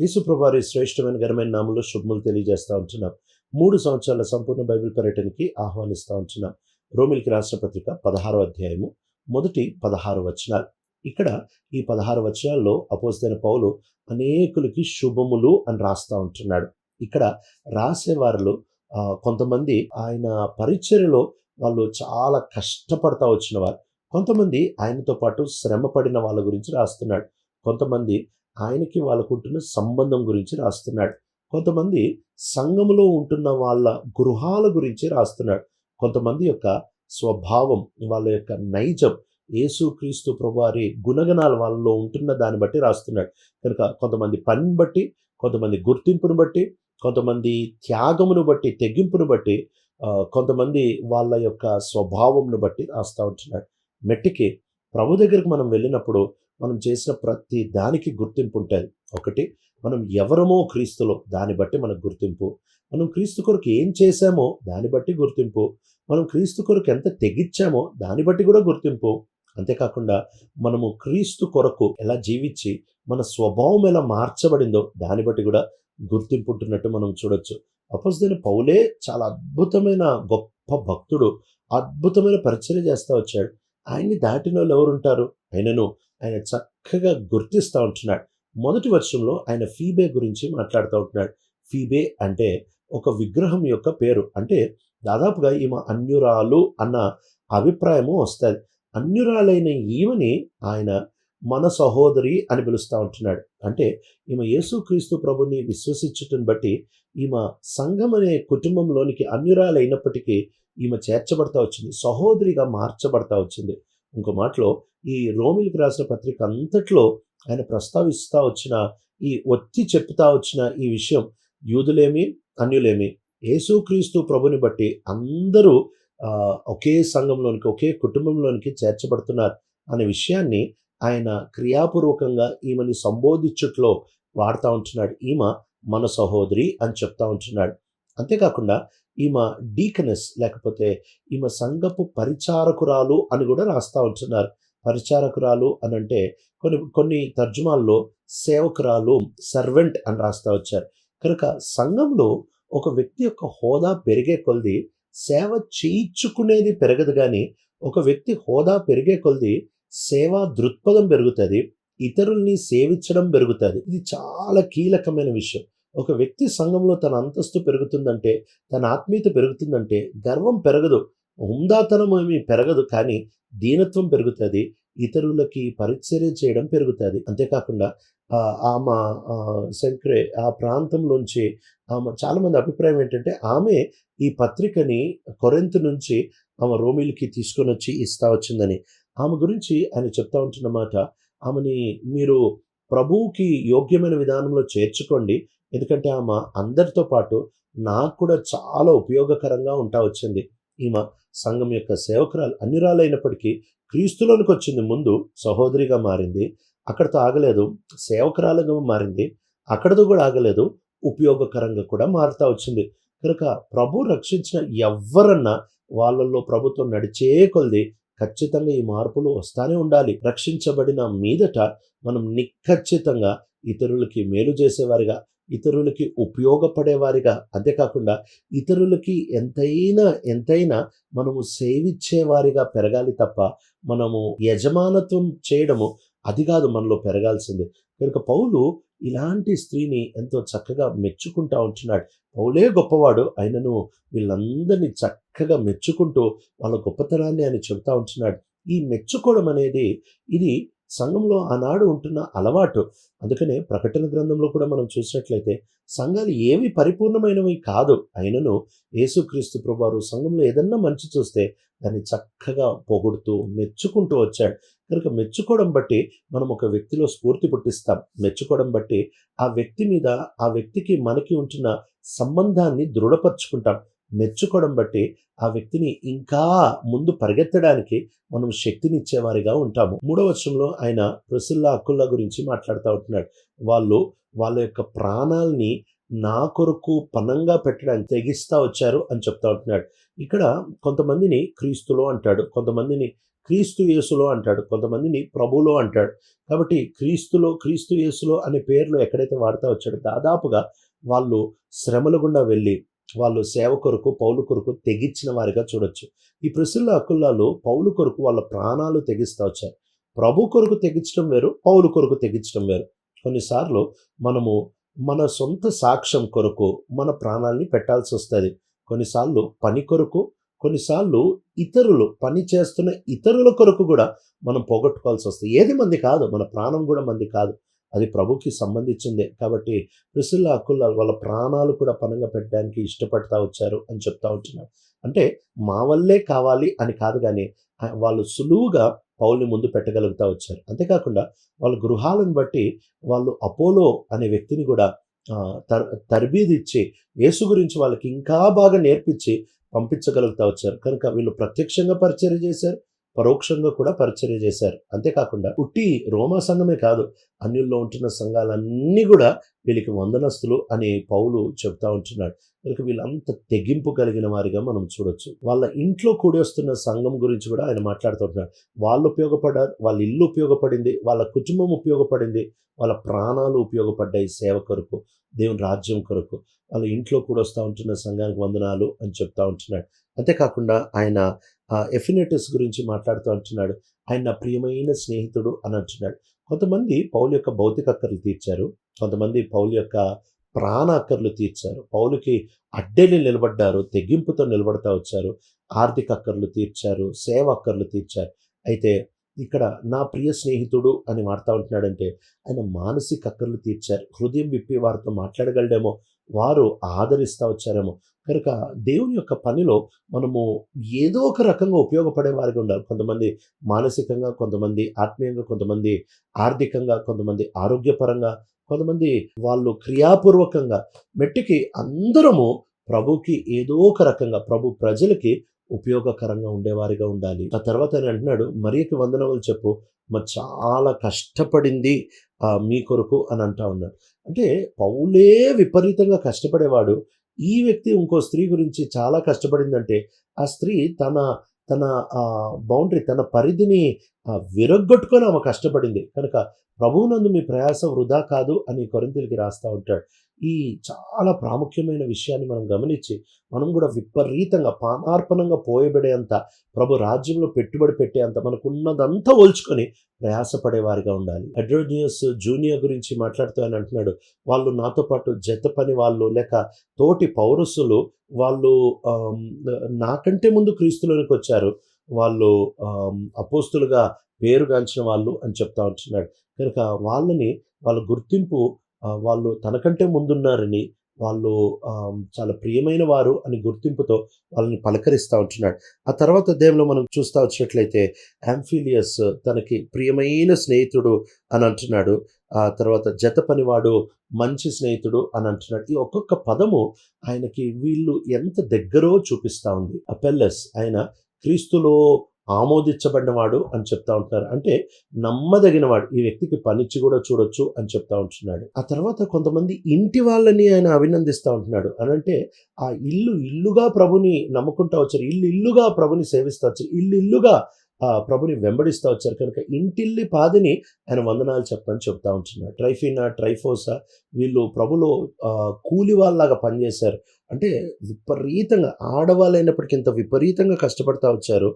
యేసుప్రభారి శ్రేష్టమైన ఘనమైన నామంలో శుభములు తెలియజేస్తూ ఉంటున్నాం. మూడు సంవత్సరాల సంపూర్ణ బైబిల్ పర్యటనకి ఆహ్వానిస్తూ ఉంటున్నాం. రోమిలికి రాష్ట్ర పత్రిక పదహారో అధ్యాయము మొదటి పదహారు వచనాలు. ఇక్కడ ఈ పదహారు వచనాల్లో అపోజిన పౌలు అనేకులకి శుభములు అని రాస్తూ ఉంటున్నాడు. ఇక్కడ రాసేవారిలో కొంతమంది ఆయన పరిచర్యలో వాళ్ళు చాలా కష్టపడతా వచ్చిన వారు. కొంతమంది ఆయనతో పాటు శ్రమ పడిన వాళ్ళ గురించి రాస్తున్నాడు. కొంతమంది ఆయనకి వాళ్ళకుంటున్న సంబంధం గురించి రాస్తున్నాడు. కొంతమంది సంఘములో ఉంటున్న వాళ్ళ గృహాల గురించి రాస్తున్నాడు. కొంతమంది యొక్క స్వభావం వాళ్ళ యొక్క నైజం యేసుక్రీస్తు ప్రభువారి గుణగణాలు వాళ్ళలో ఉంటున్న దాన్ని బట్టి రాస్తున్నాడు. కనుక కొంతమంది పనిని బట్టి కొంతమంది గుర్తింపును బట్టి కొంతమంది త్యాగమును బట్టి తెగింపును బట్టి కొంతమంది వాళ్ళ యొక్క స్వభావంను బట్టి రాస్తూ ఉంటున్నాడు. మెట్టికి ప్రభు దగ్గరికి మనం వెళ్ళినప్పుడు మనం చేసిన ప్రతి దానికి గుర్తింపు ఉంటుంది. ఒకటి మనం ఎవరమో క్రీస్తులో దాన్ని బట్టి మనకు గుర్తింపు. మనం క్రీస్తు కొరకు ఏం చేశామో దాన్ని బట్టి గుర్తింపు. మనం క్రీస్తు కొరకు ఎంత తెగించామో దాన్ని బట్టి కూడా గుర్తింపు. అంతేకాకుండా మనము క్రీస్తు కొరకు ఎలా జీవించి మన స్వభావం ఎలా మార్చబడిందో దాన్ని బట్టి కూడా గుర్తింపు ఉంటున్నట్టు మనం చూడొచ్చు. అపోజిన పౌలే చాలా అద్భుతమైన గొప్ప భక్తుడు అద్భుతమైన పరిచయం చేస్తూ వచ్చాడు. ఆయన్ని దాటిన వాళ్ళు ఎవరుంటారు? ఆయనను ఆయన చక్కగా గుర్తిస్తూ ఉంటున్నాడు. మొదటి వర్షంలో ఆయన ఫీబే గురించి మాట్లాడుతూ ఉంటున్నాడు. ఫీబే అంటే ఒక విగ్రహం యొక్క పేరు. అంటే దాదాపుగా ఈమె అన్యురాలు అన్న అభిప్రాయము వస్తుంది. అన్యురాలైన ఈమెని ఆయన మన సహోదరి అని పిలుస్తూ ఉంటున్నాడు. అంటే ఈమె యేసుక్రీస్తు ప్రభుని విశ్వసించటం బట్టి ఈమె సంఘం అనే కుటుంబంలోనికి అన్యురాలైనప్పటికీ ఈమె చేర్చబడతా వచ్చింది. సహోదరిగా మార్చబడతా వచ్చింది. ఇంకో మాటలో ఈ రోమిలికి రాసిన పత్రిక అంతట్లో ఆయన ప్రస్తావిస్తూ వచ్చిన ఈ ఒత్తి చెప్తా వచ్చిన ఈ విషయం యూదులేమి అన్యులేమి యేసుక్రీస్తు ప్రభుని బట్టి అందరూ ఒకే సంఘంలోనికి ఒకే కుటుంబంలోనికి చేర్చబడుతున్నారు అనే విషయాన్ని ఆయన క్రియాపూర్వకంగా ఈమెని సంబోధించుట్లో వాడుతూ ఉంటున్నాడు. ఈమె మన సహోదరి అని చెప్తా ఉంటున్నాడు. అంతేకాకుండా ఈమె డీకనెస్ లేకపోతే ఈమె సంఘపు పరిచారకురాలు అని కూడా రాస్తా ఉంటున్నారు. పరిచారకురాలు అని అంటే కొన్ని కొన్ని తర్జుమాల్లో సేవకురాలు సర్వెంట్ అని రాస్తా వచ్చారు. కనుక సంఘంలో ఒక వ్యక్తి యొక్క హోదా పెరిగే కొలది సేవ చేయించుకునేది పెరగదు కానీ ఒక వ్యక్తి హోదా పెరిగే కొలది సేవా దృక్పథం పెరుగుతుంది ఇతరుల్ని సేవించడం పెరుగుతుంది. ఇది చాలా కీలకమైన విషయం. ఒక వ్యక్తి సంఘంలో తన అంతస్తు పెరుగుతుందంటే తన ఆత్మీయత పెరుగుతుందంటే గర్వం పెరగదు హుందాతనం ఏమీ పెరగదు కానీ దీనత్వం పెరుగుతుంది ఇతరులకి పరిచర్య చేయడం పెరుగుతుంది. అంతేకాకుండా ఆమె శంకరే ఆ ప్రాంతంలోంచి ఆమె చాలామంది అభిప్రాయం ఏంటంటే ఆమె ఈ పత్రికని కొరెంత్ నుంచి ఆమె రోమిల్కి తీసుకొని వచ్చి ఇస్తా వచ్చిందని. ఆమె గురించి ఆయన చెప్తా ఉంటున్నమాట ఆమెని మీరు ప్రభువుకి యోగ్యమైన విధానంలో చేర్చుకోండి ఎందుకంటే ఆమె అందరితో పాటు నాకు కూడా చాలా ఉపయోగకరంగా ఉంటా వచ్చింది. ఈమె సంఘం యొక్క సేవకురాలు అన్యురాలైనప్పటికీ క్రీస్తులోనికి వచ్చింది ముందు సహోదరిగా మారింది. అక్కడతో ఆగలేదు సేవకురాలుగా మారింది. అక్కడతో కూడా ఆగలేదు ఉపయోగకరంగా కూడా మారుతా వచ్చింది. కనుక ప్రభు రక్షించిన ఎవరన్నా వాళ్ళల్లో ప్రభుత్వం నడిచే కొలది ఖచ్చితంగా ఈ మార్పులు వస్తానే ఉండాలి. రక్షించబడిన మీదట మనం నిఖచ్చితంగా ఇతరులకి మేలు చేసేవారిగా ఇతరులకి ఉపయోగపడేవారిగా. అంతేకాకుండా ఇతరులకి ఎంతైనా ఎంతైనా మనము సేవించేవారిగా పెరగాలి తప్ప మనము యజమానత్వం చేయడము అది కాదు మనలో పెరగాల్సింది. కనుక పౌలు ఇలాంటి స్త్రీని ఎంతో చక్కగా మెచ్చుకుంటా ఉంటున్నాడు. పౌలే గొప్పవాడు. ఆయనను వీళ్ళందరినీ చక్కగా మెచ్చుకుంటూ వాళ్ళ గొప్పతనాన్ని ఆయన చెబుతా ఉంటున్నాడు. ఈ మెచ్చుకోవడం అనేది ఇది సంఘంలో ఆనాడు ఉంటున్న అలవాటు. అందుకనే ప్రకటన గ్రంథంలో కూడా మనం చూసినట్లయితే సంఘాలు ఏవి పరిపూర్ణమైనవి కాదు. అయినను యేసుక్రీస్తు ప్రభువారు సంఘంలో ఏదన్నా మంచి చూస్తే దాన్ని చక్కగా పొగుడుతూ మెచ్చుకుంటూ వచ్చాడు. కనుక మెచ్చుకోవడం బట్టి మనం ఒక వ్యక్తిలో స్ఫూర్తి పుట్టిస్తాం. మెచ్చుకోవడం బట్టి ఆ వ్యక్తి మీద ఆ వ్యక్తికి మనకి ఉంటున్న సంబంధాన్ని దృఢపరుచుకుంటాం. మెచ్చుకోవడం బట్టి ఆ వ్యక్తిని ఇంకా ముందు పరిగెత్తడానికి మనం శక్తినిచ్చేవారిగా ఉంటాము. మూడవ వర్షంలో ఆయన ప్రసుల్లా అక్కుల్లా గురించి మాట్లాడుతూ ఉంటున్నాడు. వాళ్ళు వాళ్ళ యొక్క ప్రాణాల్ని నా కొరకు పనంగా పెట్టడానికి తెగిస్తా వచ్చారు అని చెప్తా ఉంటున్నాడు. ఇక్కడ కొంతమందిని క్రీస్తులో అంటాడు కొంతమందిని క్రీస్తు యేసులో అంటాడు కొంతమందిని ప్రభులో అంటాడు. కాబట్టి క్రీస్తులో క్రీస్తు యేసులో అనే పేర్లు ఎక్కడైతే వాడుతూ వచ్చాడో దాదాపుగా వాళ్ళు శ్రమల గుండా వెళ్ళి వాళ్ళు సేవ కొరకు పౌలు కొరకు తెగించిన వారిగా చూడొచ్చు. ఈ ప్రసిల్ల అకుల్లాలు పౌలు కొరకు వాళ్ళ ప్రాణాలు తెగిస్తూ వచ్చారు ప్రభు కొరకు తెగించడం వేరు పౌలు కొరకు తెగించడం వేరు. కొన్నిసార్లు మనము మన సొంత సాక్ష్యం కొరకు మన ప్రాణాల్ని పెట్టాల్సి వస్తుంది. కొన్నిసార్లు పని కొరకు కొన్నిసార్లు ఇతరులు పని చేస్తున్న ఇతరుల కొరకు కూడా మనం పోగొట్టుకోవాల్సి వస్తుంది. ఏది మంది కాదు మన ప్రాణం కూడా మంది కాదు. అది ప్రభుకి సంబంధించిందే. కాబట్టి ప్రిసిల్ల అక్కుల వాళ్ళ ప్రాణాలు కూడా పనంగా పెట్టడానికి ఇష్టపడతా వచ్చారు అని చెప్తా ఉంటున్నాడు. అంటే మా వల్లే కావాలి అని కాదు కానీ వాళ్ళు సులువుగా పౌల్ని ముందు పెట్టగలుగుతా వచ్చారు. అంతేకాకుండా వాళ్ళ గృహాలను బట్టి వాళ్ళు అపోలో అనే వ్యక్తిని కూడా తర్ తరబీదిచ్చి ఇచ్చి యేసు గురించి వాళ్ళకి ఇంకా బాగా నేర్పించి పంపించగలుగుతా వచ్చారు. కనుక వీళ్ళు ప్రత్యక్షంగా పరిచయం చేశారు. పరోక్షంగా కూడా పరిచర్య చేశారు. అంతేకాకుండా ఉట్టి రోమా సంఘమే కాదు అన్యుల్లో ఉంటున్న సంఘాలన్నీ కూడా వీళ్ళకి వందనస్తులు అని పౌలు చెప్తా ఉంటున్నాడు. కనుక వీళ్ళంత తెగింపు కలిగిన వారిగా మనం చూడొచ్చు. వాళ్ళ ఇంట్లో కూడి వస్తున్న సంఘం గురించి కూడా ఆయన మాట్లాడుతుంటున్నాడు వాళ్ళు ఉపయోగపడారు వాళ్ళ ఇల్లు ఉపయోగపడింది వాళ్ళ కుటుంబం ఉపయోగపడింది వాళ్ళ ప్రాణాలు ఉపయోగపడ్డాయి సేవ కొరకు దేవుని రాజ్యం కొరకు. వాళ్ళ ఇంట్లో కూడా వస్తూ ఉంటున్న సంఘానికి వందనాలు అని చెప్తా ఉంటున్నాడు. అంతేకాకుండా ఆయన ఎఫినేటస్ గురించి మాట్లాడుతూ అంటున్నాడు. ఆయన నా ప్రియమైన స్నేహితుడు అని అంటున్నాడు. కొంతమంది పౌలు యొక్క భౌతిక అక్కర్లు తీర్చారు. కొంతమంది పౌలు యొక్క ప్రాణ అక్కర్లు తీర్చారు. పౌలుకి అడ్డెలు నిలబడ్డారు. తెగింపుతో నిలబడతా వచ్చారు. ఆర్థిక అక్కర్లు తీర్చారు. సేవ అక్కర్లు తీర్చారు. అయితే ఇక్కడ నా ప్రియ స్నేహితుడు అని మాడుతూ ఉంటున్నాడంటే ఆయన మానసిక అక్కర్లు తీర్చారు. హృదయం విప్పి వారితో మాట్లాడగలడేమో. వారు ఆదరిస్తూ వచ్చారేమో. కనుక దేవుని యొక్క పనిలో మనము ఏదో ఒక రకంగా ఉపయోగపడే వారిగా ఉండాలి. కొంతమంది మానసికంగా కొంతమంది ఆత్మీయంగా కొంతమంది ఆర్థికంగా కొంతమంది ఆరోగ్యపరంగా కొంతమంది వాళ్ళు క్రియాపూర్వకంగా మెట్టికి అందరము ప్రభుకి ఏదో ఒక రకంగా ప్రభు ప్రజలకి ఉపయోగకరంగా ఉండేవారిగా ఉండాలి. ఆ తర్వాత ఆయన అంటున్నాడు మరియకి వందనములు చెప్పు. మరి చాలా కష్టపడింది మీ కొరకు అని అంటా ఉన్నాడు. అంటే పౌలే విపరీతంగా కష్టపడేవాడు. ఈ వ్యక్తి ఇంకో స్త్రీ గురించి చాలా కష్టపడిందంటే ఆ స్త్రీ తన తన బౌండరీ తన పరిధిని విరగ్గొట్టుకొని ఆమె కష్టపడింది. కనుక ప్రభువునందు మీ ప్రయాస వృధా కాదు అని కొరింతలకి రాస్తూ ఉంటాడు. ఈ చాలా ప్రాముఖ్యమైన విషయాన్ని మనం గమనించి మనం కూడా విపరీతంగా పానార్పణంగా పోయబడేంత ప్రభు రాజ్యంలో పెట్టుబడి పెట్టేంత మనకున్నదంతా ఓల్చుకొని ప్రయాసపడేవారిగా ఉండాలి. అడ్రోనియస్ జూనియర్ గురించి మాట్లాడుతూ ఆయన అంటున్నాడు వాళ్ళు నాతో పాటు జత పని వాళ్ళు లేక తోటి పౌరసులు వాళ్ళు నాకంటే ముందు క్రీస్తులోనికి వచ్చారు. వాళ్ళు అపోస్తులుగా పేరుగాంచిన వాళ్ళు అని చెప్తా ఉంటున్నాడు. కనుక వాళ్ళని వాళ్ళ గుర్తింపు వాళ్ళు తనకంటే ముందున్నారని వాళ్ళు చాలా ప్రియమైన వారు అని గుర్తింపుతో వాళ్ళని పలకరిస్తూ ఉంటున్నాడు. ఆ తర్వాత దేవులో మనం చూస్తూ వచ్చినట్లయితే యాంఫీలియస్ తనకి ప్రియమైన స్నేహితుడు అని అంటున్నాడు. ఆ తర్వాత జత పనివాడు మంచి స్నేహితుడు అని అంటున్నాడు. ఈ ఒక్కొక్క పదము ఆయనకి వీళ్ళు ఎంత దగ్గరో చూపిస్తా ఉంది. అపెల్లస్ ఆయన క్రీస్తులో ఆమోదించబడినవాడు అని చెప్తా ఉంటున్నారు. అంటే నమ్మదగినవాడు ఈ వ్యక్తికి పనిచ్చి కూడా చూడొచ్చు అని చెప్తా ఉంటున్నాడు. ఆ తర్వాత కొంతమంది ఇంటి వాళ్ళని ఆయన అభినందిస్తూ ఉంటున్నాడు. అని అంటే ఆ ఇల్లు ఇల్లుగా ప్రభుని నమ్ముకుంటా వచ్చారు. ఇల్లు ఇల్లుగా ప్రభుని సేవిస్తూ వచ్చారు. ఇల్లు ఇల్లుగా ప్రభుని వెంబడిస్తూ వచ్చారు. కనుక ఇంటిల్లి పాదిని ఆయన వందనాలు చెప్పని చెప్తా ఉంటున్నాడు. ట్రైఫినా ట్రైఫోసా వీళ్ళు ప్రభులో కూలి వాళ్ళలాగా పనిచేశారు. అంటే విపరీతంగా ఆడవాళ్ళైనప్పటికీ ఇంత విపరీతంగా కష్టపడతా వచ్చారు.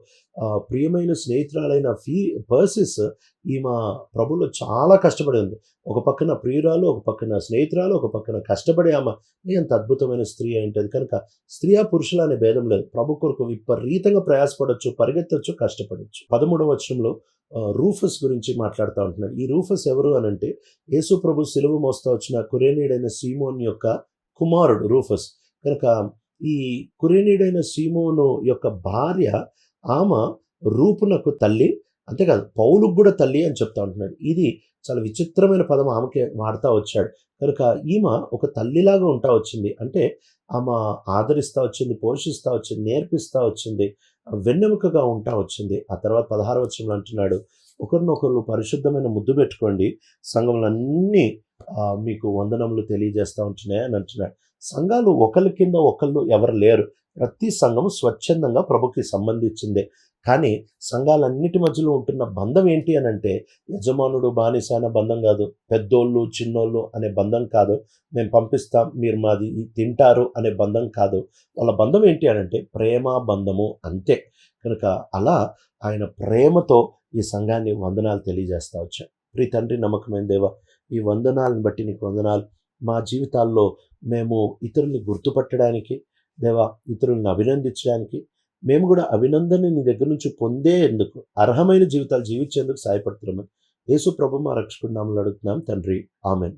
ప్రియమైన స్నేహితురాలైన ఫీ పర్సిస్ ఈమె ప్రభులో చాలా కష్టపడి ఉంది. ఒక పక్కన ప్రియురాలు ఒక పక్కన స్నేహితురాలు ఒక పక్కన కష్టపడే ఆమె. ఎంత అద్భుతమైన స్త్రీ అంటది కనుక స్త్రీ పురుషుల అనే భేదం లేదు. ప్రభు కొరకు విపరీతంగా ప్రయాసపడవచ్చు పరిగెత్తవచ్చు కష్టపడవచ్చు పదమూడవ వచనంలో రూఫస్ గురించి మాట్లాడుతూ ఉంటున్నాడు. ఈ రూఫస్ ఎవరు అని అంటే యేసు ప్రభు సిలువ మోస్తా వచ్చిన కురేనీడైన సీమోన్ యొక్క కుమారుడు రూఫస్. కనుక ఈ కురేనీడైన సీమోను యొక్క భార్య ఆమె రూపునకు తల్లి అంతేకాదు పౌలుకు కూడా తల్లి అని చెప్తా ఉంటున్నాడు. ఇది చాలా విచిత్రమైన పదం ఆమెకి వాడుతూ వచ్చాడు. కనుక ఈమె ఒక తల్లిలాగా ఉంటా వచ్చింది. అంటే ఆమె ఆదరిస్తూ వచ్చింది పోషిస్తూ వచ్చింది నేర్పిస్తూ వచ్చింది వెన్నెముకగా ఉంటా వచ్చింది. ఆ తర్వాత పదహారు వచ్చంలో అంటున్నాడు ఒకరినొకరు పరిశుద్ధమైన ముద్దు పెట్టుకోండి. సంఘములన్నీ మీకు వందనములు తెలియజేస్తూ ఉంటున్నాయి అని అంటున్నాడు. సంఘాలు ఒకరి కింద ఒకళ్ళు ఎవరు లేరు. ప్రతి సంఘము స్వచ్ఛందంగా ప్రభుకి సంబంధించిందే. కానీ సంఘాలన్నిటి మధ్యలో ఉంటున్న బంధం ఏంటి అని అంటే యజమానుడు బానిస అనే బంధం కాదు పెద్దోళ్ళు చిన్నోళ్ళు అనే బంధం కాదు మేము పంపిస్తాం మీరు మాది తింటారు అనే బంధం కాదు. వాళ్ళ బంధం ఏంటి అని అంటే ప్రేమ బంధము అంతే. కనుక అలా ఆయన ప్రేమతో ఈ సంఘాన్ని వందనాలు తెలియజేస్తా వచ్చాం. ప్రీ తండ్రి నమ్మకమైన దేవ ఈ వందనాలను బట్టి నీకు వందనాలు. మా జీవితాల్లో మేము ఇతరుల్ని గుర్తుపట్టడానికి దేవా ఇతరులను అభినందించడానికి మేము కూడా అభినందన నీ దగ్గర నుంచి పొందేందుకు అర్హమైన జీవితాలు జీవించేందుకు సహాయపడుతున్నామని యేసు ప్రభు మా రక్షకుడు నామలు అడుగుతున్నాం. తండ్రి ఆమెన్.